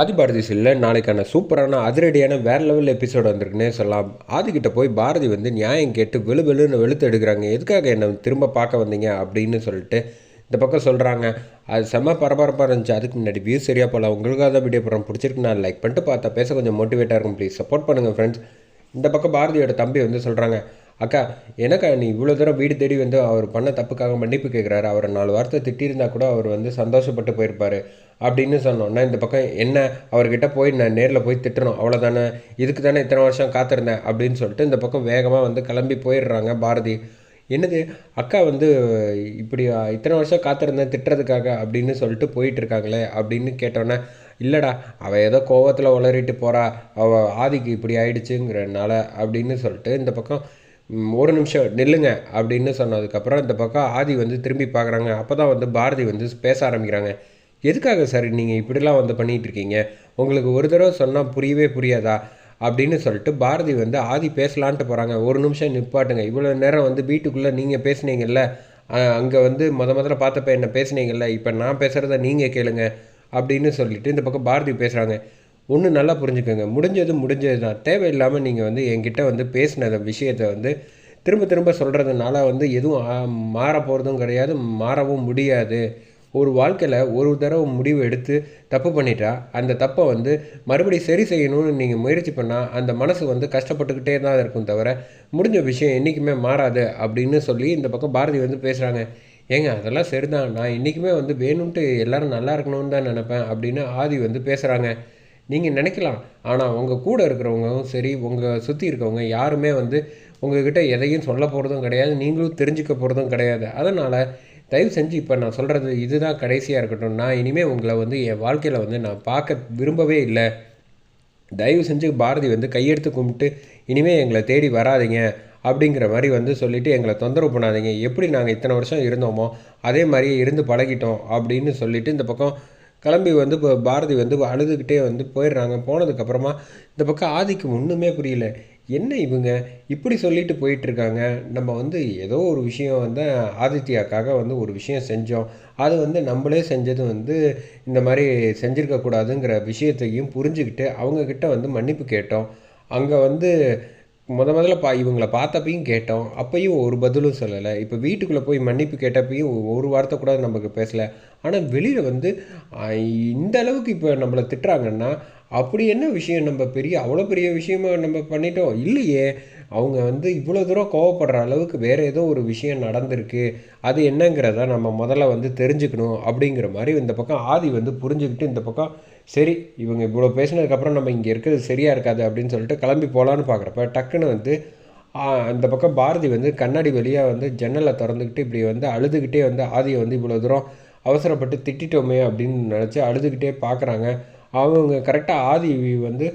ஆதி பாரதி சில்ல நாளைக்கான சூப்பரான அதிரடியான வேற லெவல் எபிசோடு வந்திருக்குன்னே சொல்லலாம். ஆதிக்கிட்ட போய் பாரதி வந்து நியாயம் கேட்டு வெளு வெளுன்னு வெளுத்து எடுக்கிறாங்க. எதுக்காக என்னை திரும்ப பார்க்க வந்தீங்க அப்படின்னு சொல்லிட்டு இந்த பக்கம் சொல்கிறாங்க அது செம்ம பரபரப்பாக இருந்துச்சு. அதுக்கு முன்னாடி வியூ சரியாக போகல உங்களுக்காக தான் வீடியோ போகிறோம் பிடிச்சிருக்கு நான் லைக் பண்ணிட்டு பார்த்தா பேச கொஞ்சம் மோட்டிவேட்டாக இருக்கும். ப்ளீஸ் சப்போர்ட் பண்ணுங்கள் ஃப்ரெண்ட்ஸ் இந்த பக்கம் பாரதியோட தம்பி வந்து சொல்கிறாங்க அக்கா எனக்கா நீ இவ்வளோ தூரம் வீடு தேடி வந்து அவர் பண்ண தப்புக்காக மன்னிப்பு கேட்குறாரு அவரை நாலு வார்த்தை திட்டியிருந்தா கூட அவர் வந்து சந்தோஷப்பட்டு போயிருப்பார். அப்படின்னு சொன்னோன்னா இந்த பக்கம் என்ன அவர்கிட்ட போய் நான் நேரில் போய் திட்டணும். அவ்வளோதானே இதுக்கு தானே இத்தனை வருஷம் காத்திருந்தேன் அப்படின்னு சொல்லிட்டு இந்த பக்கம் வேகமாக வந்து கிளம்பி போயிடுறாங்க பாரதி. என்னது அக்கா வந்து இப்படி இத்தனை வருஷம் காத்திருந்தேன் திட்டுறதுக்காக அப்படின்னு சொல்லிட்டு போயிட்டு இருக்காங்களே அப்படின்னு கேட்டோன்னே இல்லைடா அவள் ஏதோ கோவத்தில் உளறிட்டு போகிறா அவள் ஆதிக்கு இப்படி ஆயிடுச்சுங்கிறனால அப்படின்னு சொல்லிட்டு இந்த பக்கம் ஒரு நிமிஷம் நில்லுங்க அப்படின்னு சொன்னதுக்கப்புறம் இந்த பக்கம் ஆதி வந்து திரும்பி பார்க்குறாங்க. அப்போ தான் வந்து பாரதி வந்து பேச ஆரம்பிக்கிறாங்க. எதுக்காக சார் நீங்கள் இப்படிலாம் வந்து பண்ணிகிட்டு இருக்கீங்க உங்களுக்கு ஒரு தடவை சொன்னால் புரியவே புரியாதா? அப்படின்னு சொல்லிட்டு பாரதி வந்து ஆதி பேசலான்ட்டு போகிறாங்க ஒரு நிமிஷம் நிப்பாட்டுங்க. இவ்வளோ நேரம் வந்து வீட்டுக்குள்ளே நீங்கள் பேசுனீங்கல்ல? அங்கே வந்து முத முதல்ல பார்த்தப்ப என்ன பேசுனீங்கல்ல? இப்போ நான் பேசுகிறத நீங்கள் கேளுங்க. அப்படின்னு சொல்லிட்டு இந்த பக்கம் பாரதி பேசுகிறாங்க ஒன்று நல்லா புரிஞ்சுக்கோங்க. முடிஞ்சது முடிஞ்சது தான் தேவையில்லாமல் நீங்கள் வந்து என்கிட்ட வந்து பேசின விஷயத்தை வந்து திரும்ப திரும்ப சொல்கிறதுனால வந்து எதுவும் மாற போகிறதும் கிடையாது. மாறவும் முடியாது. ஒரு வாழ்க்கையில் ஒரு தடவை முடிவு எடுத்து தப்பு பண்ணிட்டா அந்த தப்பை வந்து மறுபடியும் சரி செய்யணும்னு நீங்கள் முயற்சி பண்ணால் அந்த மனசு வந்து கஷ்டப்பட்டுக்கிட்டே தான் இருக்கும் தவிர முடிஞ்ச விஷயம் என்றைக்குமே மாறாது அப்படின்னு சொல்லி இந்த பக்கம் பாரதி வந்து பேசுகிறாங்க ஏங்க அதெல்லாம் சரிதான். நான் இன்றைக்குமே வந்து வேணும்ன்ட்டு எல்லோரும் நல்லா இருக்கணும்னு தான் நினப்பேன் அப்படின்னு ஆதி வந்து பேசுகிறாங்க நீங்கள் நினைக்கலாம். ஆனால் உங்கள் கூட இருக்கிறவங்களும் சரி உங்கள் சுற்றி இருக்கவங்க யாருமே வந்து உங்ககிட்ட எதையும் சொல்ல போகிறதும் கிடையாது. நீங்களும் தெரிஞ்சுக்க போகிறதும் கிடையாது. அதனால் தயவு செஞ்சு இப்போ நான் சொல்கிறது இதுதான் கடைசியாக இருக்கட்டும். நான் இனிமேல் உங்களை வந்து என் வாழ்க்கையில் வந்து நான் பார்க்க விரும்பவே இல்லை. தயவு செஞ்சு பாரதி வந்து கையெடுத்து கும்பிட்டு இனிமேல் எங்களை தேடி வராதீங்க அப்படிங்கிற மாதிரி வந்து சொல்லிவிட்டு எங்களை தொந்தரவு பண்ணாதீங்க. எப்படி நாங்கள் இத்தனை வருஷம் இருந்தோமோ அதே மாதிரியே இருந்து பழகிட்டோம் அப்படின்னு சொல்லிவிட்டு இந்த பக்கம் கிளம்பி வந்து இப்போ பாரதி வந்து அழுதுகிட்டே வந்து போயிடுறாங்க. போனதுக்கப்புறமா இந்த பக்கம் ஆதிக்கு ஒன்றுமே புரியல. என்ன இவங்க இப்படி சொல்லிட்டு போயிட்டுருக்காங்க? நம்ம வந்து ஏதோ ஒரு விஷயம் வந்து ஆதித்யாக்காக வந்து ஒரு விஷயம் செஞ்சோம். அது வந்து நம்மளே செஞ்சது வந்து இந்த மாதிரி செஞ்சுருக்கக்கூடாதுங்கிற விஷயத்தையும் புரிஞ்சுக்கிட்டு அவங்கக்கிட்ட வந்து மன்னிப்பு கேட்டோம். அங்கே வந்து முத முதல்ல பா இவங்கள பார்த்தப்பையும் கேட்டோம். அப்பையும் ஒரு பதிலும் சொல்லலை. இப்போ வீட்டுக்குள்ளே போய் மன்னிப்பு கேட்டப்பையும் ஒரு வார்த்தை கூட நமக்கு பேசலை. ஆனால் வெளியில் வந்து இந்த அளவுக்கு இப்போ நம்மளை திட்டுறாங்கன்னா அப்படி என்ன விஷயம்? நம்ம பெரிய அவ்வளோ பெரிய விஷயமா நம்ம பண்ணிட்டோம்? இல்லையே. அவங்க வந்து இவ்வளோ தூரம் கோவப்படுற அளவுக்கு வேறு ஏதோ ஒரு விஷயம் நடந்திருக்கு. அது என்னங்கிறத நம்ம முதல்ல வந்து தெரிஞ்சுக்கணும் அப்படிங்கிற மாதிரி இந்த பக்கம் ஆதி வந்து புரிஞ்சுக்கிட்டு இந்த பக்கம் சரி இவங்க இவ்வளோ பேசினதுக்கப்புறம் நம்ம இங்கே இருக்கிறது சரியாக இருக்காது அப்படின்னு சொல்லிட்டு கிளம்பி போகலான்னு பார்க்குறப்ப டக்குன்னு வந்து அந்த பக்கம் பாரதி வந்து கண்ணாடி வழியாக வந்து ஜன்னலை திறந்துக்கிட்டு இப்படி வந்து அழுதுகிட்டே வந்து ஆதியை வந்து இவ்வளோ தூரம் அவசரப்பட்டு திட்டிட்டோமே அப்படின்னு நினச்சி அழுதுகிட்டே பார்க்குறாங்க. அவங்க கரெக்டாக ஆதி வந்து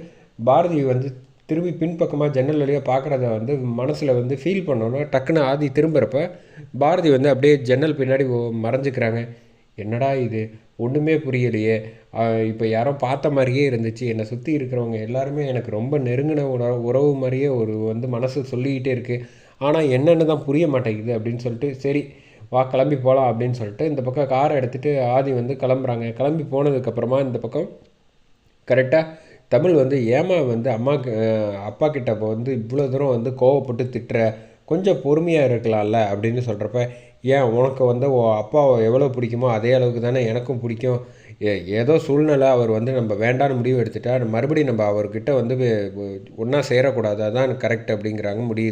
பாரதி வந்து திரும்பி பின்பக்கமாக ஜன்னல் வழியாக பார்க்குறத வந்து மனசில் வந்து ஃபீல் பண்ணோன்னா டக்குன்னு ஆதி திரும்புகிறப்ப பாரதி வந்து அப்படியே ஜன்னல் பின்னாடி மறைஞ்சிக்கிறாங்க. என்னடா இது? ஒன்றுமே புரியலையே. இப்போ யாரோ பார்த்த மாதிரியே இருந்துச்சு. என்னை சுற்றி இருக்கிறவங்க எல்லாருமே எனக்கு ரொம்ப நெருங்கின உறவு உறவு மாதிரியே ஒரு வந்து மனசு சொல்லிக்கிட்டே இருக்குது ஆனால் என்னென்னு தான் புரிய மாட்டேங்குது அப்படின்னு சொல்லிட்டு சரி வா கிளம்பி போகலாம் அப்படின்னு சொல்லிட்டு இந்த பக்கம் காரை எடுத்துகிட்டு ஆதி வந்து கிளம்புறாங்க. கிளம்பி போனதுக்கப்புறமா இந்த பக்கம் கரெக்டாக தமிழ் வந்து ஏமா வந்து அம்மா அப்பா கிட்ட இப்போ வந்து இவ்வளோ தூரம் வந்து கோவப்பட்டு திட்டுற கொஞ்சம் பொறுமையாக இருக்கலாம்ல அப்படின்னு சொல்கிறப்ப ஏன் உனக்கு வந்து ஓ அப்பாவை எவ்வளோ பிடிக்குமோ அதே அளவுக்கு தானே எனக்கும் பிடிக்கும். ஏ- ஏதோ சூழ்நிலை அவர் வந்து நம்ம வேண்டான்னு முடிவு எடுத்துட்டா மறுபடியும் நம்ம அவர்கிட்ட வந்து ஒன்றா சேரக்கூடாது அதான் கரெக்ட் அப்படிங்கிறாங்க முடியுது.